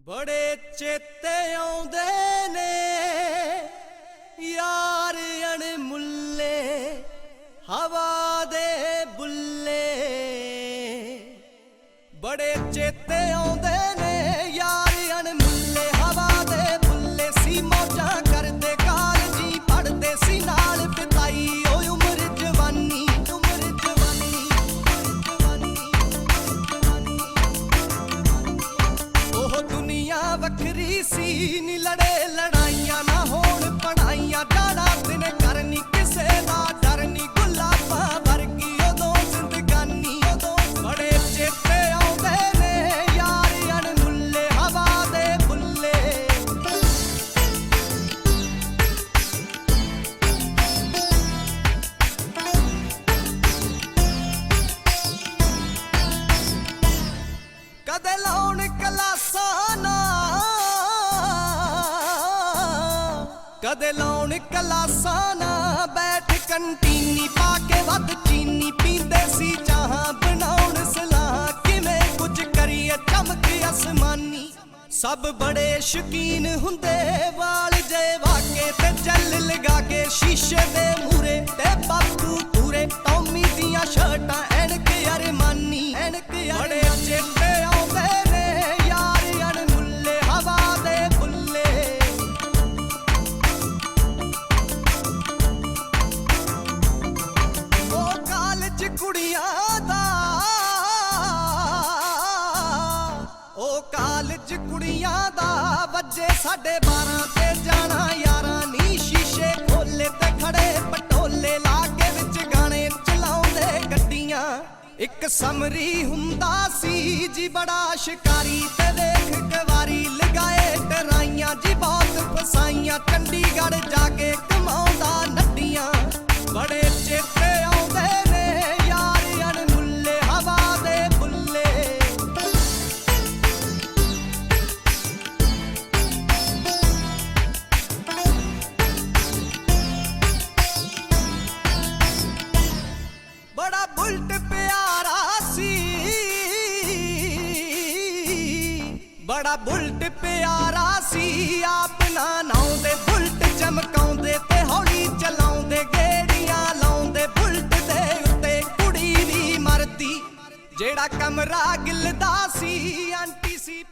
ਬੜੇ ਚੇਤੇ ਆਉਂਦੇ ਨੇ। ਯਾਰ ਅਣਮੁੱਲੇ ਹਵਾ ਦੇ ਬੁੱਲੇ। ਬੜੇ ਚੇਤੇ ਵੱਖਰੀ ਸੀ ਨੀ ਲੜੇ ਲੜਾਈਆਂ ਕਦੇ ਲਾਉਣ ਕਲਾਸਾਂ ਨਾ ਬੈਠ, ਕੰਟੀਨੀ ਪਾ ਕੇ ਵੱਧ ਚੀਨੀ ਪੀਂਦੇ ਸੀ, ਚਾਹਾਂ ਬਣਾਉਣ ਸਲਾਹ। ਕਿਵੇਂ ਕੁਝ ਕਰੀਏ, ਚਮਕ ਅਸਮਾਨੀ। ਸਭ ਬੜੇ ਸ਼ਕੀਨ ਹੁੰਦੇ, ਵਾਲ ਜੇ ਵਾਕੇ ਤੇ ਜਲ ਲਗਾ ਕੇ ਸ਼ੀਸ਼ੇ ਦੇ ਮੂੰਹ ਦਾ। ਉਹ ਕਾਲਜ ਕੁੜੀਆਂ ਦਾ ਵੱਜੇ ਸਾਡੇ 12 ਤੇ ਜਾਣਾ, ਯਾਰਾਂ ਨੀ ਸ਼ੀਸ਼ੇ ਖੋਲੇ ਤੇ ਖੜੇ ਪਟੋਲੇ ਲਾ ਕੇ ਵਿੱਚ ਗਾਣੇ ਚਲਾਉਂਦੇ ਗੱਡੀਆਂ। ਇੱਕ ਸਮਰੀ ਹੁੰਦਾ ਸੀ ਜੀ ਬੜਾ ਸ਼ਿਕਾਰੀ ਤੇ ਦੇਖ ਕਵਾਰੀ ਲਗਾਏ ਟਰਾਈਆਂ ਬੜਾ ਬੁਲਟ ਪਿਆਰਾ ਸੀ। ਆਪਣਾ ਨਾ ਨਾਉਂਦੇ ਬੁਲਟ ਚਮਕਾਉਂਦੇ ਤੇ ਹੌਲੀ ਚਲਾਉਂਦੇ, ਗੇੜੀਆਂ ਲਾਉਂਦੇ, ਬੁਲਟ ਦੇ ਉੱਤੇ ਕੁੜੀ ਵੀ ਮਰਦੀ। ਜਿਹੜਾ ਕਮਰਾ ਗਿਲਦਾ ਸੀ, ਆਂਟੀ